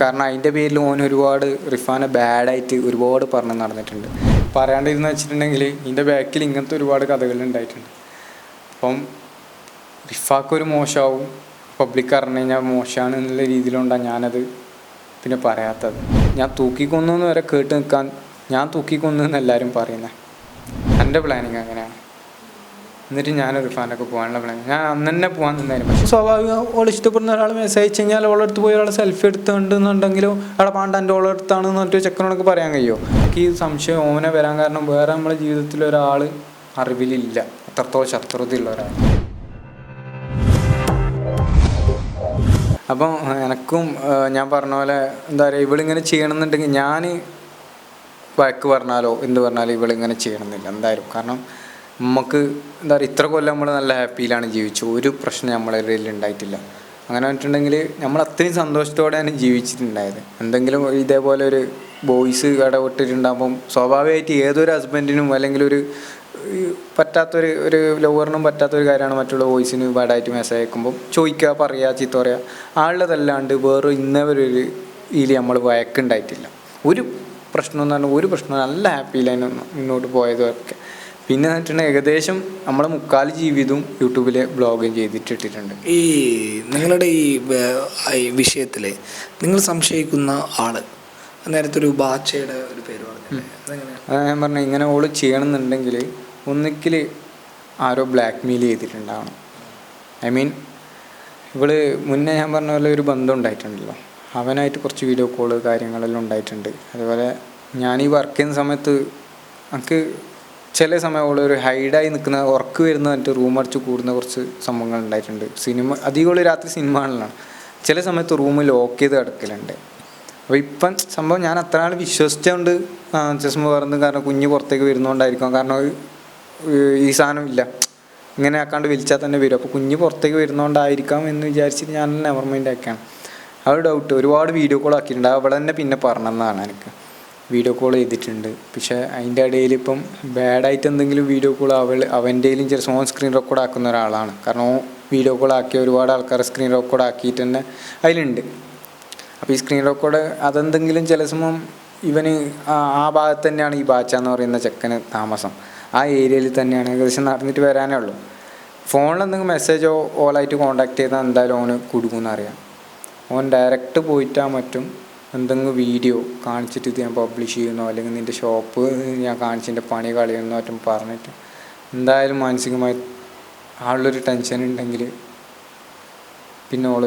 കാരണം അതിന്റെ പേരിൽ ഓൻ ഒരുപാട് റിഫാനെ ബാഡായിട്ട് ഒരുപാട് പറഞ്ഞ് നടന്നിട്ടുണ്ട്. പറയാണ്ടിരുന്ന് വെച്ചിട്ടുണ്ടെങ്കിൽ ഇതിന്റെ ബാക്കിൽ ഇങ്ങനത്തെ ഒരുപാട് കഥകൾ ഉണ്ടായിട്ടുണ്ട്. അപ്പം റിഫാക്കൊരു മോശമാവും പബ്ലിക് അറിഞ്ഞു കഴിഞ്ഞാൽ മോശമാണ് എന്നുള്ള രീതിയിലുണ്ടാണ് ഞാനത് പിന്നെ പറയാത്തത്. ഞാൻ തൂക്കിക്കൊന്നു എന്ന് വരെ കേട്ട് നിൽക്കാൻ ഞാൻ തൂക്കിക്കൊന്നു എന്ന് എല്ലാവരും പറയുന്നത്. എന്റെ പ്ലാനിങ് അങ്ങനെയാണ്. എന്നിട്ട് ഞാൻ ഫാനൊക്കെ പോകാനുള്ള പ്ലാൻ ഞാൻ അന്ന് തന്നെ പോകാൻ നിന്നായിരുന്നു. പക്ഷേ സ്വാഭാവികം ഓൾ ഇഷ്ടപ്പെടുന്ന ഒരാൾ മെസ്സേജ് അയച്ചു കഴിഞ്ഞാൽ ഓളെ എടുത്ത് പോയി ഒരാൾ സെൽഫി എടുത്തുണ്ടെന്നുണ്ടെങ്കിലും അവിടെ പാണ്ട എന്റെ ഓളെ അടുത്താണെന്ന് പറഞ്ഞിട്ട് ചെക്കനോടൊക്കെ പറയാൻ കഴിയുമോ എനിക്ക് ഈ സംശയം ഓനെ വരാൻ കാരണം വേറെ നമ്മുടെ ജീവിതത്തിൽ ഒരാൾ അറിവിലില്ല. അത്രത്തോളം ശത്രുതയുള്ള ഒരാൾ അപ്പം എനക്കും ഞാൻ പറഞ്ഞ പോലെ എന്താ പറയുക ഇവളിങ്ങനെ ചെയ്യണമെന്നുണ്ടെങ്കിൽ ഞാൻ വഴക്ക് പറഞ്ഞാലോ എന്ത് പറഞ്ഞാലോ ഇവളിങ്ങനെ ചെയ്യണമെന്നില്ല. എന്തായാലും. കാരണം നമുക്ക് എന്താ പറയുക ഇത്ര കൊല്ലം നമ്മൾ നല്ല ഹാപ്പിയിലാണ് ജീവിച്ചു ഒരു പ്രശ്നം നമ്മളെ ഇടയിൽ ഉണ്ടായിട്ടില്ല. അങ്ങനെ പറഞ്ഞിട്ടുണ്ടെങ്കിൽ നമ്മൾ അത്രയും സന്തോഷത്തോടെയാണ് ജീവിച്ചിട്ടുണ്ടായത്. എന്തെങ്കിലും ഇതേപോലെ ഒരു ബോയ്സ് ഇടപെട്ടിട്ടുണ്ടാകുമ്പം സ്വാഭാവികമായിട്ട് ഏതൊരു ഹസ്ബൻഡിനും അല്ലെങ്കിൽ ഒരു പറ്റാത്തൊരു ഒരു ലോവറിനും പറ്റാത്തൊരു കാര്യമാണ് മറ്റുള്ള വോയിസിന് ബാഡായിട്ട് മെസ്സേജ് അയക്കുമ്പോൾ ചോദിക്കുക പറയുക ചീത്ത പറയുക. ആളുള്ളതല്ലാണ്ട് വേറെ ഇന്നവരൊരു ഇതിൽ നമ്മൾ വഴക്കുണ്ടായിട്ടില്ല. ഒരു പ്രശ്നം എന്ന് പറഞ്ഞാൽ ഒരു പ്രശ്നം നല്ല ഹാപ്പിയിലായിരുന്നു മുന്നോട്ട് പോയതൊക്കെ പിന്നെ ഏകദേശം നമ്മളെ മുക്കാൽ ജീവിതവും യൂട്യൂബിലെ ബ്ലോഗും ചെയ്തിട്ടിട്ടിട്ടുണ്ട്. ഈ നിങ്ങളുടെ ഈ വിഷയത്തിൽ നിങ്ങൾ സംശയിക്കുന്ന ആൾ നേരത്തെ ഒരു ബാച്ചയുടെ ഒരു പേര് പറഞ്ഞു ഞാൻ പറഞ്ഞു ഇങ്ങനെ ഓൾ ചെയ്യണമെന്നുണ്ടെങ്കിൽ ഒന്നിക്കിൽ ആരോ ബ്ലാക്ക് മെയിൽ ചെയ്തിട്ടുണ്ടാവണം. ഐ മീൻ ഇവൾ മുന്നേ ഞാൻ പറഞ്ഞ പോലെ ഒരു ബന്ധം ഉണ്ടായിട്ടുണ്ടല്ലോ. അവനായിട്ട് കുറച്ച് വീഡിയോ കോൾ കാര്യങ്ങളെല്ലാം ഉണ്ടായിട്ടുണ്ട്. അതുപോലെ ഞാൻ ഈ വർക്ക് ചെയ്യുന്ന സമയത്ത് എനിക്ക് ചില സമയം ഓൾ ഒരു ഹൈഡായി നിൽക്കുന്ന ഉറക്ക് വരുന്ന മറ്റു റൂം അടിച്ച് കൂടുന്ന കുറച്ച് സംഭവങ്ങൾ ഉണ്ടായിട്ടുണ്ട്. സിനിമ അധികം രാത്രി സിനിമ കാണലാണ്. ചില സമയത്ത് റൂം ലോക്ക് ചെയ്ത് കിടക്കലുണ്ട്. അപ്പോൾ ഇപ്പം സംഭവം ഞാൻ അത്ര നാൾ വിശ്വസിച്ചുകൊണ്ട് ചെസ്മ പറഞ്ഞത് കാരണം കുഞ്ഞ് പുറത്തേക്ക് വരുന്നതുകൊണ്ടായിരിക്കും കാരണം ഈ സാധനം ഇല്ല. ഇങ്ങനെ ആക്കാണ്ട് വിളിച്ചാൽ തന്നെ വരും. അപ്പോൾ കുഞ്ഞ് പുറത്തേക്ക് വരുന്നതുകൊണ്ടായിരിക്കാം എന്ന് വിചാരിച്ചിട്ട് ഞാൻ നെവർ മൈൻഡ് ആക്കിയാണ്. ആ ഒരു ഡൗട്ട് ഒരുപാട് വീഡിയോ കോൾ ആക്കിയിട്ടുണ്ട്. അവിടെ തന്നെ പിന്നെ പറഞ്ഞതാണ് എനിക്ക്. വീഡിയോ കോൾ ചെയ്തിട്ടുണ്ട്. പക്ഷേ അതിന്റെ ഇടയിൽ ഇപ്പം ബാഡായിട്ട് എന്തെങ്കിലും വീഡിയോ കോൾ അവൾ അവന്റെയിലും ചില ഓൺ സ്ക്രീൻ റെക്കോർഡ് ആക്കുന്ന ഒരാളാണ്. കാരണം വീഡിയോ കോൾ ആക്കിയ ഒരുപാട് ആൾക്കാർ സ്ക്രീൻ റെക്കോർഡ് ആക്കിയിട്ട് തന്നെ അതിലുണ്ട്. അപ്പോൾ ഈ സ്ക്രീൻ റെക്കോർഡ് അതെന്തെങ്കിലും ചില സമയം ഇവന് ആ ഭാഗത്ത് തന്നെയാണ് ഈ ബാച്ച എന്ന് പറയുന്ന ചെക്കന് താമസം. ആ ഏരിയയിൽ തന്നെയാണ് ഏകദേശം നടന്നിട്ട് വരാനേ ഉള്ളൂ. ഫോണിൽ എന്തെങ്കിലും മെസ്സേജോ ഓളായിട്ട് കോണ്ടാക്ട് ചെയ്താൽ എന്തായാലും ഓന് കുടുങ്ങുമെന്ന് അറിയാം. ഓൻ ഡയറക്റ്റ് പോയിട്ടാ മറ്റും എന്തെങ്കിലും വീഡിയോ കാണിച്ചിട്ട് ഇത് ഞാൻ പബ്ലിഷ് ചെയ്യുന്നോ? അല്ലെങ്കിൽ നിന്റെ ഷോപ്പ് ഞാൻ കാണിച്ചതിന്റെ പണി കളയുന്നോ? മറ്റും പറഞ്ഞിട്ട് എന്തായാലും മാനസികമായി ആളുള്ളൊരു ടെൻഷൻ ഉണ്ടെങ്കിൽ പിന്നെ ഓൾ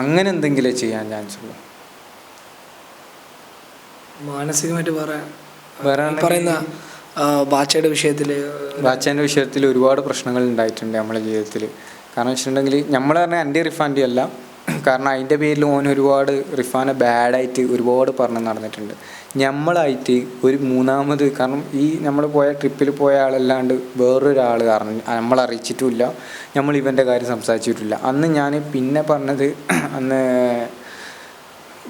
അങ്ങനെ എന്തെങ്കിലും ചെയ്യാൻ ചാൻസ് ഉള്ളൂ. മാനസികമായിട്ട് ഈ പറയുന്ന ബാച്ചയുടെ വിഷയത്തിൽ ബാച്ചേന്റെ വിഷയത്തിൽ ഒരുപാട് പ്രശ്നങ്ങൾ ഉണ്ടായിട്ടുണ്ട് നമ്മളെ ജീവിതത്തിൽ കാരണം വെച്ചിട്ടുണ്ടെങ്കിൽ നമ്മൾ പറഞ്ഞാൽ എന്റെ റിഫാൻഡി അല്ല. കാരണം അതിന്റെ പേരിൽ ഓൻ ഒരുപാട് റിഫാനെ ബാഡായിട്ട് ഒരുപാട് പറഞ്ഞ് നടന്നിട്ടുണ്ട്. നമ്മളായിട്ട് ഒരു മൂന്നാമത് കാരണം ഈ നമ്മൾ പോയ ട്രിപ്പിൽ പോയ ആളല്ലാണ്ട് വേറൊരാൾ അറിഞ്ഞ് നമ്മൾ അറിയിച്ചിട്ടുമില്ല. നമ്മൾ ഇവന്റെ കാര്യം സംസാരിച്ചിട്ടില്ല. അന്ന് ഞാൻ പിന്നെ പറഞ്ഞത് അന്ന്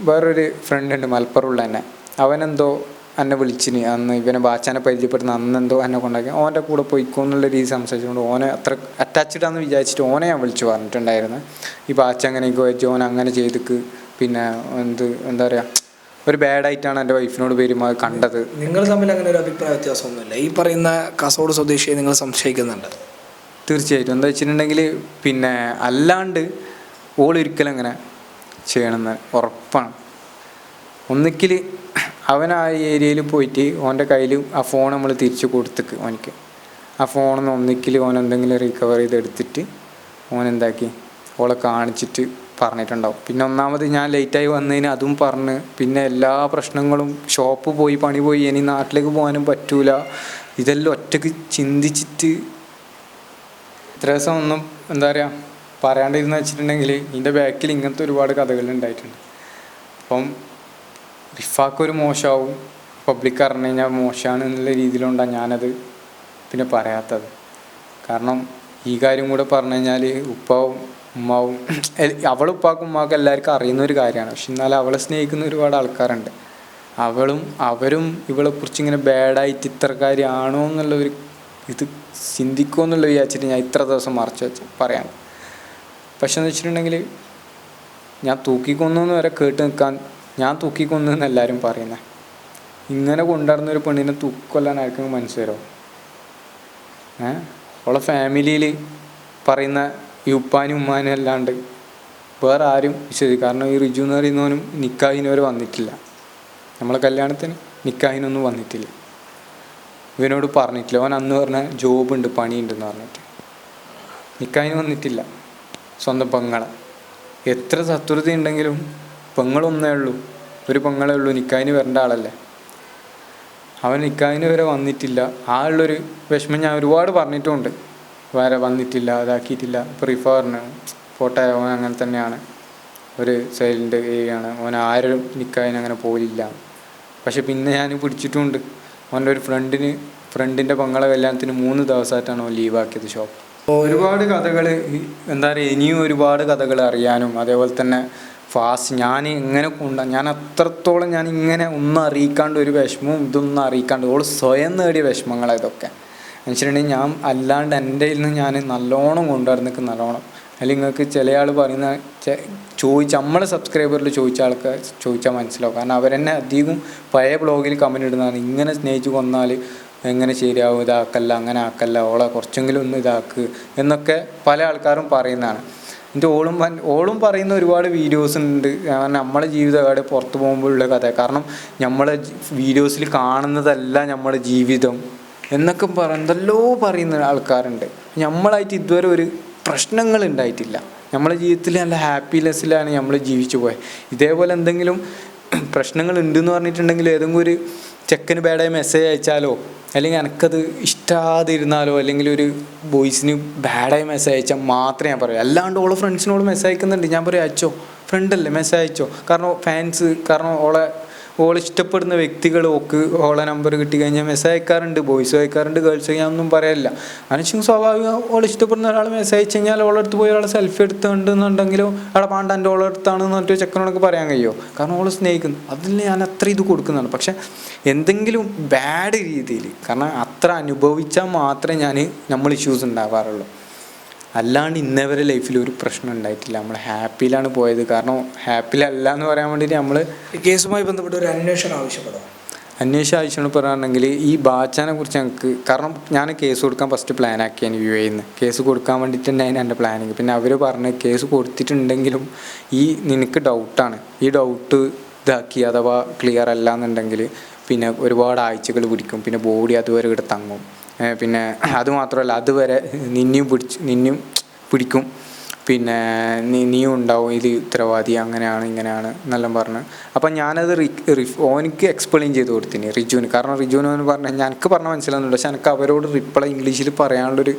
വേറൊരു ഫ്രണ്ട് ഉണ്ട് മലപ്പുറമുള്ള തന്നെ അവനെന്തോ എന്നെ വിളിച്ചിന്. അന്ന് ഇവനെ ബാച്ചാനെ പരിചയപ്പെടുന്ന അന്ന് എന്തോ എന്നെ കൊണ്ടാക്കി. ഓന്റെ കൂടെ പോയിക്കോ എന്നുള്ള രീതി സംസാരിച്ചുകൊണ്ട് ഓനെ അത്ര അറ്റാച്ച്ഡ് ആണെന്ന് വിചാരിച്ചിട്ട് ഓനെ ഞാൻ വിളിച്ചു പറഞ്ഞിട്ടുണ്ടായിരുന്നു. ഈ ബാച്ച അങ്ങനെയൊക്കെ വെച്ച് ഓൻ അങ്ങനെ ചെയ്തിക്ക്. പിന്നെ എന്ത് എന്താ പറയുക ഒരു ബാഡായിട്ടാണ് എന്റെ വൈഫിനോട് പെരുമാറി കണ്ടത്. നിങ്ങൾ തമ്മിൽ അങ്ങനെ ഒരു അഭിപ്രായ വ്യത്യാസമൊന്നുമില്ല. ഈ പറയുന്ന കാസർഗോഡ് സ്വദേശിയെ നിങ്ങൾ സംശയിക്കുന്നുണ്ട്. തീർച്ചയായിട്ടും. എന്താ വെച്ചിട്ടുണ്ടെങ്കിൽ പിന്നെ അല്ലാണ്ട് ഓളൊരിക്കലും അങ്ങനെ ചെയ്യണമെന്ന് ഉറപ്പാണ്. ഒന്നിക്കിൽ അവൻ ആ ഏരിയയിൽ പോയിട്ട് ഓന്റെ കയ്യിൽ ആ ഫോൺ നമ്മൾ തിരിച്ചു കൊടുത്തേക്ക് ഓനിക്ക്. ആ ഫോണിൽ നിന്ന് ഒന്നിക്കിൽ ഓൻ എന്തെങ്കിലും റിക്കവർ ചെയ്തെടുത്തിട്ട് ഓൻ എന്താക്കി? ഓളെ കാണിച്ചിട്ട് പറഞ്ഞിട്ടുണ്ടാവും. പിന്നെ ഒന്നാമത് ഞാൻ ലേറ്റായി വന്നതിന് അതും പറഞ്ഞ്. പിന്നെ എല്ലാ പ്രശ്നങ്ങളും ഷോപ്പ് പോയി പണി പോയി ഇനി നാട്ടിലേക്ക് പോകാനും പറ്റൂല. ഇതെല്ലാം ഒറ്റയ്ക്ക് ചിന്തിച്ചിട്ട് ഇത്ര ദിവസം ഒന്നും എന്താ പറയുക പറയാണ്ടിരുന്ന് വെച്ചിട്ടുണ്ടെങ്കിൽ ഇതിന്റെ ബാക്കിൽ ഇങ്ങനത്തെ ഒരുപാട് കഥകൾ ഉണ്ടായിട്ടുണ്ട്. അപ്പം റിഫാക്ക് ഒരു മോശമാവും. പബ്ലിക് അറിഞ്ഞു കഴിഞ്ഞാൽ മോശമാണ് എന്നുള്ള രീതിയിലുണ്ടാണ് ഞാനത് പിന്നെ പറയാത്തത്. കാരണം ഈ കാര്യം കൂടെ പറഞ്ഞു കഴിഞ്ഞാൽ ഉപ്പാവും ഉമ്മാവും അവളും ഉപ്പാക്കും ഉമ്മാക്കും എല്ലാവർക്കും അറിയുന്ന ഒരു കാര്യമാണ്. പക്ഷെ എന്നാലും അവളെ സ്നേഹിക്കുന്ന ഒരുപാട് ആൾക്കാരുണ്ട്. അവളും അവരും ഇവളെ കുറിച്ച് ഇങ്ങനെ ബാഡായിട്ട് ഇത്രക്കാരിയാണോ എന്നുള്ള ഒരു ഇത് ചിന്തിക്കുമോ എന്നുള്ള വിചാരിച്ചിട്ട് ഞാൻ ഇത്ര ദിവസം മറച്ചു വെച്ച് പറയാം പക്ഷെ എന്ന് വെച്ചിട്ടുണ്ടെങ്കിൽ ഞാൻ തൂക്കിക്കൊന്നു വരെ കേട്ട് നിൽക്കാൻ ഞാൻ തൂക്കിക്കൊന്നു എന്ന് എല്ലാവരും പറയുന്നത് ഇങ്ങനെ കൊണ്ടുവരുന്ന ഒരു പെണ്ണിനെ തൂക്കൊല്ലാൻ ആർക്കും മനസ്സിലോ ഏ? അവളെ ഫാമിലിയിൽ പറയുന്ന ഈ ഉപ്പാനും ഉമ്മാനും അല്ലാണ്ട് വേറെ ആരും ശരി കാരണം ഈ റിജു എന്ന് പറയുന്നവനും നിക്കാഹിന് വരെ വന്നിട്ടില്ല. നമ്മളെ കല്യാണത്തിന് നിക്കാഹിനൊന്നും വന്നിട്ടില്ല. ഇവനോട് പറഞ്ഞിട്ടില്ല. അവൻ അന്ന് പറഞ്ഞ ജോബുണ്ട് പണിയുണ്ടെന്ന് പറഞ്ഞിട്ട്. നിക്കാഹിന് വന്നിട്ടില്ല. സ്വന്തം പെങ്ങളെ. എത്ര ശത്രുത ഉണ്ടെങ്കിലും പെങ്ങളൊന്നേ ഉള്ളൂ. ഒരു പെങ്ങളേ ഉള്ളൂ. നിക്കാഹിന് വരേണ്ട ആളല്ലേ? അവൻ നിക്കാഹിന് വരെ വന്നിട്ടില്ല. ആ ഉള്ളൊരു വിഷമം ഞാൻ ഒരുപാട് പറഞ്ഞിട്ടുമുണ്ട് വരെ വന്നിട്ടില്ല അതാക്കിയിട്ടില്ല ഇപ്പോൾ റിഫറിന് അവൻ അങ്ങനെ തന്നെയാണ്. ഒരു സൈലന്റ് ഏരിയയാണ്. അവൻ ആരും നിക്കാഹിന് അങ്ങനെ പോയില്ല പക്ഷെ പിന്നെ ഞാൻ പിടിച്ചിട്ടുമുണ്ട് അവന്റെ ഒരു ഫ്രണ്ടിന് ഫ്രണ്ടിന്റെ പെങ്ങളെ കല്യാണത്തിന് മൂന്ന് ദിവസമായിട്ടാണ് അവൻ ലീവാക്കിയത് ഷോപ്പ് ഒരുപാട് കഥകൾ എന്താ പറയുക ഇനിയും ഒരുപാട് കഥകൾ അറിയാനും അതേപോലെ തന്നെ ഫാസ്റ്റ് ഞാൻ ഇങ്ങനെ കൊണ്ട ഞാൻ അത്രത്തോളം ഞാൻ ഇങ്ങനെ ഒന്നും അറിയിക്കാണ്ട് ഒരു വിഷമവും ഇതൊന്നും അറിയിക്കാണ്ട് ഓൾ സ്വയം നേടിയ വിഷമങ്ങളാണ് ഇതൊക്കെ. എന്നുവെച്ചിട്ടുണ്ടെങ്കിൽ ഞാൻ അല്ലാണ്ട് എന്റെ നിന്ന് ഞാൻ നല്ലോണം കൊണ്ടുവരുന്നേക്ക് നല്ലോണം. അല്ലെങ്കിൽ നിങ്ങൾക്ക് ചില ആൾ പറയുന്ന ചോദിച്ച നമ്മളെ സബ്സ്ക്രൈബറിൽ ചോദിച്ച ആൾക്ക് ചോദിച്ചാൽ മനസ്സിലാവും. കാരണം അവരെന്നെ അധികം പഴയ ബ്ലോഗിൽ കമന്റ് ഇടുന്നതാണ്. ഇങ്ങനെ സ്നേഹിച്ച് കൊന്നാൽ എങ്ങനെ ശരിയാവും? ഇതാക്കല്ല അങ്ങനെ ആക്കല്ല. ഓളെ കുറച്ചെങ്കിലും ഒന്ന് ഇതാക്ക് എന്നൊക്കെ പല ആൾക്കാരും പറയുന്നതാണ്. എന്റെ ഓളും ഓളും പറയുന്ന ഒരുപാട് വീഡിയോസ് ഉണ്ട്. കാരണം നമ്മളെ ജീവിതം പുറത്ത് പോകുമ്പോഴുള്ള കഥ. കാരണം നമ്മളെ വീഡിയോസിൽ കാണുന്നതല്ല നമ്മുടെ ജീവിതം എന്നൊക്കെ പറഞ്ഞല്ലോ പറയുന്ന ആൾക്കാരുണ്ട്. നമ്മളായിട്ട് ഇതുവരെ ഒരു പ്രശ്നങ്ങൾ ഉണ്ടായിട്ടില്ല. നമ്മളെ ജീവിതത്തിൽ നല്ല ഹാപ്പിനെസ്സിലാണ് നമ്മൾ ജീവിച്ചു പോയത് ഇതേപോലെ എന്തെങ്കിലും പ്രശ്നങ്ങൾ ഉണ്ടെന്ന് പറഞ്ഞിട്ടുണ്ടെങ്കിൽ ഏതെങ്കിലും ഒരു ചെക്കന് ബാഡായി മെസ്സേജ് അയച്ചാലോ? അല്ലെങ്കിൽ എനിക്കത് ഇഷ്ടാതിരുന്നാലോ അല്ലെങ്കിൽ ഒരു ബോയ്സിന് ബാഡായി മെസ്സേജ് അയച്ചാൽ മാത്രമേ ഞാൻ പറയൂ. അല്ലാണ്ട് ഓളെ ഫ്രണ്ട്സിനോട് മെസ്സേജ് അയക്കുന്നുണ്ട്. ഞാൻ പറയും അയച്ചോ ഫ്രണ്ടല്ലേ മെസ്സേജ് അയച്ചോ? കാരണം ഫാൻസ് കാരണം ഓളെ ഓൾ ഇഷ്ടപ്പെടുന്ന വ്യക്തികൾ ഓക്ക് ഓളെ നമ്പർ കിട്ടി കഴിഞ്ഞാൽ മെസ്സേജ് അയക്കാറുണ്ട് ബോയ്സ് അയക്കാറുണ്ട് ഗേൾസ് ഞാനൊന്നും പറയല്ല അനുഷ്ഠിക്കും സ്വാഭാവികം ഓൾ ഇഷ്ടപ്പെടുന്ന ഒരാൾ മെസ്സേജ് അയച്ചു കഴിഞ്ഞാൽ ഓളെടുത്ത് പോയി ഒരാൾ സെൽഫി എടുത്തുണ്ടെന്നുണ്ടെങ്കിലോ അവിടെ പാണ്ട എന്റെ ഓളെ അടുത്താണെന്ന് പറഞ്ഞിട്ട് ചെക്കനോടൊക്കെ പറയാൻ കഴിയുമോ കാരണം ഓൾ സ്നേഹിക്കുന്നു. അതിൽ ഞാൻ അത്ര ഇത് കൊടുക്കുന്നതാണ്. പക്ഷേ എന്തെങ്കിലും ബാഡ് രീതിയിൽ കാരണം അത്ര അനുഭവിച്ചാൽ മാത്രമേ ഞാൻ നമ്മൾ ഇഷ്യൂസ് ഉണ്ടാവാറുള്ളൂ. അല്ലാണ്ട് ഇന്നേവരെ ലൈഫിൽ ഒരു പ്രശ്നം ഉണ്ടായിട്ടില്ല. നമ്മൾ ഹാപ്പിയിലാണ് പോയത്. കാരണം ഹാപ്പിയിലല്ല എന്ന് പറയാൻ വേണ്ടിയിട്ട് നമ്മൾ കേസുമായി ബന്ധപ്പെട്ട് ഒരു അന്വേഷണം ആവശ്യപ്പെടും? അന്വേഷണം ആവശ്യമാണ് പറയുകയാണെങ്കിൽ ഈ ബാച്ചാനെ കുറിച്ച് ഞങ്ങൾക്ക് കാരണം ഞാൻ കേസ് കൊടുക്കാൻ ഫസ്റ്റ് പ്ലാൻ ആക്കിയാണ് യു എയിൽ നിന്ന് കേസ് കൊടുക്കാൻ വേണ്ടിയിട്ട് തന്നെയാണ് എന്റെ പ്ലാനിങ് പിന്നെ അവർ പറഞ്ഞ് കേസ് കൊടുത്തിട്ടുണ്ടെങ്കിലും ഈ നിനക്ക് ഡൗട്ടാണ് ഈ ഡൗട്ട് ഇതാക്കി അഥവാ ക്ലിയർ അല്ല എന്നുണ്ടെങ്കിൽ പിന്നെ ഒരുപാട് ആഴ്ചകൾ പിടിക്കും. പിന്നെ ബോഡി അതുവരെ ഇവിടെ തങ്ങും. പിന്നെ അതുമാത്രമല്ല അതുവരെ നിന്നെയും പിടിച്ച് നിന്നും പിടിക്കും. പിന്നെ നീ നീയും ഉണ്ടാവും ഇത് ഉത്തരവാദി അങ്ങനെയാണ് ഇങ്ങനെയാണ് എന്നെല്ലാം പറഞ്ഞ്. അപ്പം ഞാനത് റി റിഫ് ഓനിക്ക് എക്സ്പ്ലെയിൻ ചെയ്ത് കൊടുത്തിന് റിജുവിന്. കാരണം റിജുവിന് അവന് പറഞ്ഞാൽ ഞങ്ങൾക്ക് പറഞ്ഞാൽ മനസ്സിലാവുന്നില്ല പക്ഷെ എനിക്ക് അവരോട് റിപ്ലൈ ഇംഗ്ലീഷിൽ പറയാനുള്ളൊരു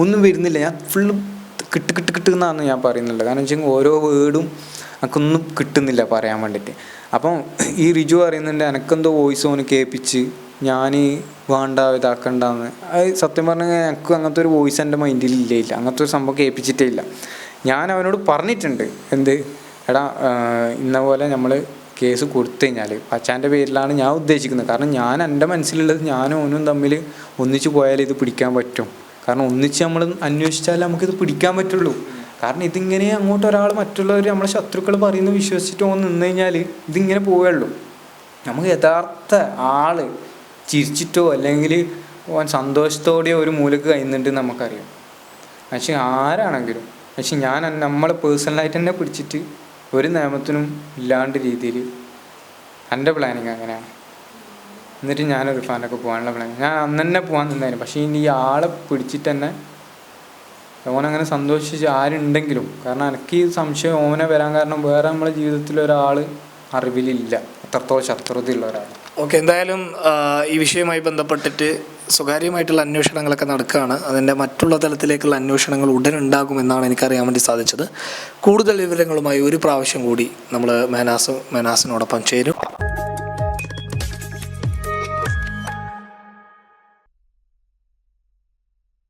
ഒന്നും വരുന്നില്ല. ഞാൻ ഫുള്ള് കിട്ട് കിട്ട് കിട്ടുന്നതാണ് ഞാൻ പറയുന്നുള്ളത്. കാരണം വെച്ചാൽ ഓരോ വേർഡും എനിക്കൊന്നും കിട്ടുന്നില്ല പറയാൻ വേണ്ടിയിട്ട് അപ്പം ഈ റിജു പറയുന്നുണ്ട് എനിക്കെന്തോ വോയിസ് ഓന് കേൾപ്പിച്ച് ഞാൻ വേണ്ട ഇതാക്കണ്ടെന്ന്. അത് സത്യം പറഞ്ഞാൽ എനിക്ക് അങ്ങനത്തെ ഒരു വോയിസ് എന്റെ മൈൻഡിൽ ഇല്ല അങ്ങനത്തെ ഒരു സംഭവം കേൾപ്പിച്ചിട്ടേ ഇല്ല. ഞാൻ അവനോട് പറഞ്ഞിട്ടുണ്ട്. എന്ത്? എടാ ഇന്ന പോലെ നമ്മൾ കേസ് കൊടുത്തു കഴിഞ്ഞാൽ പച്ചാന്റെ പേരിലാണ് ഞാൻ ഉദ്ദേശിക്കുന്നത്. കാരണം ഞാൻ എന്റെ മനസ്സിലുള്ളത് ഞാനും ഓനും തമ്മിൽ ഒന്നിച്ച് പോയാൽ ഇത് പിടിക്കാൻ പറ്റും. കാരണം ഒന്നിച്ച് നമ്മൾ അന്വേഷിച്ചാൽ നമുക്കിത് പിടിക്കാൻ പറ്റുള്ളൂ. കാരണം ഇതിങ്ങനെ അങ്ങോട്ട് ഒരാൾ മറ്റുള്ളവർ നമ്മളെ ശത്രുക്കൾ പറയുന്നത് വിശ്വസിച്ചിട്ട് ഓൻ നിന്ന് കഴിഞ്ഞാൽ ഇതിങ്ങനെ പോവുകയുള്ളൂ. നമുക്ക് യഥാർത്ഥ ആൾ ചിരിച്ചിട്ടോ അല്ലെങ്കിൽ ഓൻ സന്തോഷത്തോടെയോ ഒരു മൂലക്ക് കഴിയുന്നുണ്ട് നമുക്കറിയാം. പക്ഷെ ആരാണെങ്കിലും പക്ഷെ ഞാൻ നമ്മളെ പേഴ്സണലായിട്ട് തന്നെ പിടിച്ചിട്ട് ഒരു നിയമത്തിനും ഇല്ലാണ്ട് രീതിയിൽ എന്റെ പ്ലാനിങ് അങ്ങനെയാണ്. എന്നിട്ട് ഞാൻ റിഫാനൊക്കെ പോകാനുള്ള പ്ലാൻ ഞാൻ അന്ന് തന്നെ പോകാൻ നിന്നായിരുന്നു. പക്ഷേ ഇനി ഈ ആളെ പിടിച്ചിട്ട് തന്നെ ഓനങ്ങനെ സന്തോഷിച്ച് ആരുണ്ടെങ്കിലും കാരണം എനിക്ക് ഈ സംശയം ഓനെ വരാൻ കാരണം വേറെ നമ്മളെ ജീവിതത്തിൽ ഒരാൾ അറിവിലില്ല. അത്രത്തോളം ശത്രുതയുള്ള ഒരാൾ ഓക്കെ എന്തായാലും ഈ വിഷയവുമായി ബന്ധപ്പെട്ടിട്ട് സ്വകാര്യമായിട്ടുള്ള അന്വേഷണങ്ങളൊക്കെ നടക്കുകയാണ്. അതിന്റെ മറ്റുള്ള തലത്തിലേക്കുള്ള അന്വേഷണങ്ങൾ ഉടൻ ഉണ്ടാകുമെന്നാണ് എനിക്കറിയാൻ വേണ്ടി സാധിച്ചത്. കൂടുതൽ വിവരങ്ങളുമായി ഒരു പ്രാവശ്യം കൂടി നമ്മൾ മേനാസ് മേനാസിനോടൊപ്പം ചേരും.